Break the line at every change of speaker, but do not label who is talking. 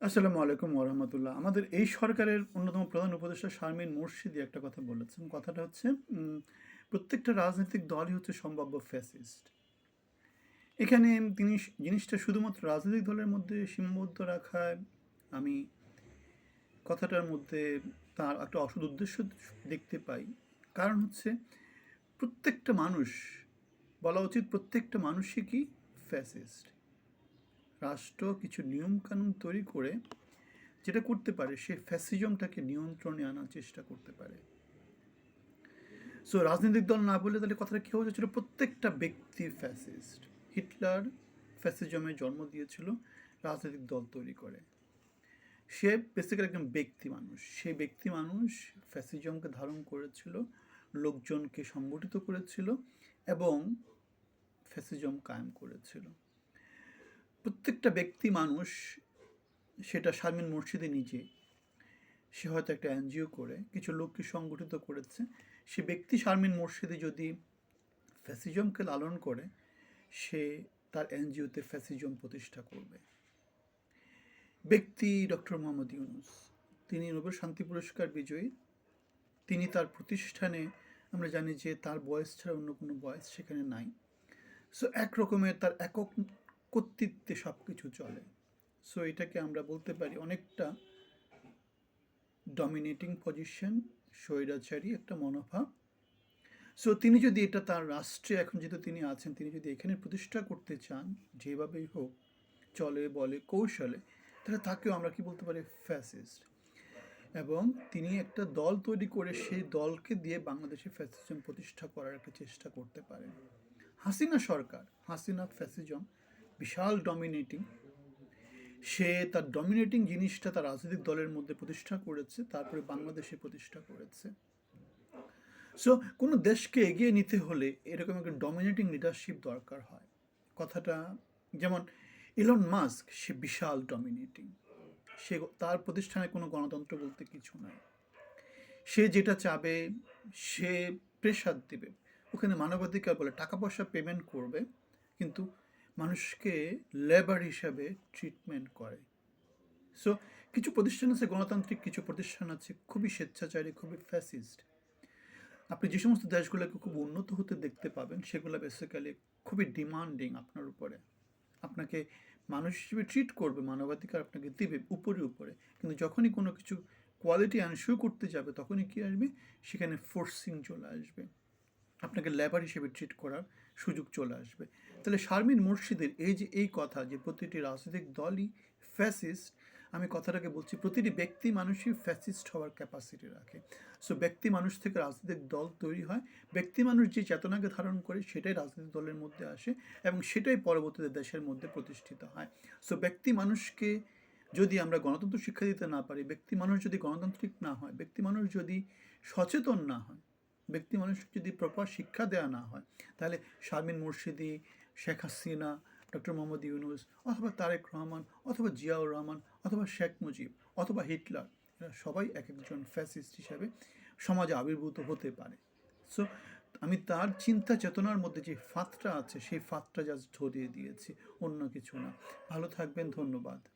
আসসালামু আলাইকুম ওরহামতুল্লাহ আমাদের এই সরকারের অন্যতম প্রধান উপদেষ্টা শারমিন মুর্শিদি একটা কথা বলেছেন। কথাটা হচ্ছে প্রত্যেকটা রাজনৈতিক দলই হচ্ছে সম্ভাব্য ফ্যাসিস্ট এখানে তিনি জিনিসটা শুধুমাত্র রাজনৈতিক দলের মধ্যে সীমাবদ্ধ রাখায় আমি কথাটার মধ্যে তার একটা অসৎ উদ্দেশ্য দেখতে পাই। কারণ হচ্ছে, প্রত্যেকটা মানুষ, বলা উচিত প্রত্যেকটা মানুষই কি ফ্যাসিস্ট রাষ্ট্র কিছু নিয়মকানুন তৈরি করে যেটা করতে পারে, সে ফ্যাসিজমটাকে নিয়ন্ত্রণে আনার চেষ্টা করতে পারে। সো রাজনৈতিক দল না বলে তাহলে কথাটা কী হয়ে যাচ্ছিল প্রত্যেকটা ব্যক্তি ফ্যাসিস্ট। হিটলার ফ্যাসিজমে জন্ম দিয়েছিল, রাজনৈতিক দল তৈরি করে। সে বেসিক্যালি একজন ব্যক্তি মানুষ। সেই ব্যক্তি মানুষ ফ্যাসিজমকে ধারণ করেছিল, লোকজনকে সংগঠিত করেছিল এবং ফ্যাসিজম কায়েম করেছিল। প্রত্যেকটা ব্যক্তি মানুষ, সেটা শারমিন মুর্শিদি নিজে, সে হয়তো একটা এনজিও করে, কিছু লোককে সংগঠিত করেছে, সে ব্যক্তি শারমিন মুর্শিদি যদি ফ্যাসিজমকে লালন করে, সে তার এনজিওতে ফ্যাসিজম প্রতিষ্ঠা করবে। ব্যক্তি ডক্টর মোহাম্মদ ইউনুস, তিনি নোবেল শান্তি পুরস্কার বিজয়ী, তিনি তার প্রতিষ্ঠানে, আমরা জানি যে তার বয়স ছাড়া অন্য কোনো বয়স সেখানে নাই। সো এক রকমের তার একক কর্তৃত্বে সব কিছু চলে। সো এটাকে আমরা বলতে পারি অনেকটা ডমিনেটিং পজিশন স্বৈরাচারী একটা মনোভাব। সো তিনি যদি এটা তার রাষ্ট্রে, এখন যেহেতু তিনি আছেন, তিনি যদি এখানে প্রতিষ্ঠা করতে চান, যেভাবেই হোক, চলে, বলে, কৌশলে, তাহলে তাকেও আমরা কি বলতে পারি? ফ্যাসিস্ট এবং তিনি একটা দল তৈরি করে সেই দলকে দিয়ে বাংলাদেশে ফ্যাসিজম প্রতিষ্ঠা করার একটা চেষ্টা করতে পারেন। হাসিনা সরকার, হাসিনা ফ্যাসিজম বিশাল ডমিনেটিং সে তার ডমিনেটিং জিনিসটা তার রাজনৈতিক দলের মধ্যে প্রতিষ্ঠা করেছে, তারপরে বাংলাদেশে প্রতিষ্ঠা করেছে। সো কোনো দেশকে এগিয়ে নিতে হলে এরকম একটা ডমিনেটিং লিডারশিপ দরকার হয়। কথাটা যেমন ইলন মাস্ক সে বিশাল ডমিনেটিং সে তার প্রতিষ্ঠানে কোনো গণতন্ত্র বলতে কিছু নাই। সে যেটা চাবে, সে প্রেশার দেবে। ওখানে মানবাধিকার বলে টাকা পয়সা পেমেন্ট করবে, কিন্তু মানুষকে লেবার হিসাবে ট্রিটমেন্ট করে। সো কিছু প্রতিষ্ঠান আছে, গণতান্ত্রিক কিছু প্রতিষ্ঠান আছে, খুবই স্বেচ্ছাচারী, খুবই ফ্যাসিস্ট আপনি যে সমস্ত দেশগুলোকে খুব উন্নত হতে দেখতে পাবেন, সেগুলো বেসিক্যালি খুবই ডিমান্ডিং আপনার উপরে। আপনাকে মানুষ হিসেবে ট্রিট করবে, মানবাধিকার আপনাকে দিবে উপরে উপরে। কিন্তু যখনই কোনো কিছু কোয়ালিটি আনশিও করতে যাবে, তখনই কী আসবে? সেখানে ফোর্সিং চলে আসবে। আপনাকে লেবার হিসেবে ট্রিট করার সুযোগ চলে আসবে। তাহলে শারমিন মুর্শিদের এই যে, এই কথা যে, প্রতিটি রাজনৈতিক দলই ফ্যাসিস্ট আমি কথাটাকে বলছি প্রতিটি ব্যক্তি মানুষই ফ্যাসিস্ট হওয়ার ক্যাপাসিটি রাখে। সো ব্যক্তি মানুষ থেকে রাজনৈতিক দল তৈরি হয়। ব্যক্তি মানুষ যে চেতনাকে ধারণ করে সেটাই রাজনৈতিক দলের মধ্যে আসে এবং সেটাই পরবর্তীতে দেশের মধ্যে প্রতিষ্ঠিত হয়। সো ব্যক্তি মানুষকে যদি আমরা গণতন্ত্র শিক্ষা দিতে না পারি, ব্যক্তি মানুষ যদি গণতান্ত্রিক না হয়, ব্যক্তি মানুষ যদি সচেতন না হয় ব্যক্তি মানুষকে যদি প্রপার শিক্ষা দেওয়া না হয়, তাহলে শারমিন মুর্শিদি, শেখ হাসিনা ডক্টর মোহাম্মদ ইউনুস, অথবা তারেক রহমান, অথবা জিয়াউর রহমান, অথবা শেখ মুজিব, অথবা হিটলার, এরা সবাই এক একজন ফ্যাসিস্ট হিসাবে সমাজে আবির্ভূত হতে পারে। সো আমি তার চিন্তা চেতনার মধ্যে যে ফাতটা আছে, সেই ফাতটা জাস্ট ধরিয়ে দিয়েছি, অন্য কিছু না। ভালো থাকবেন, ধন্যবাদ।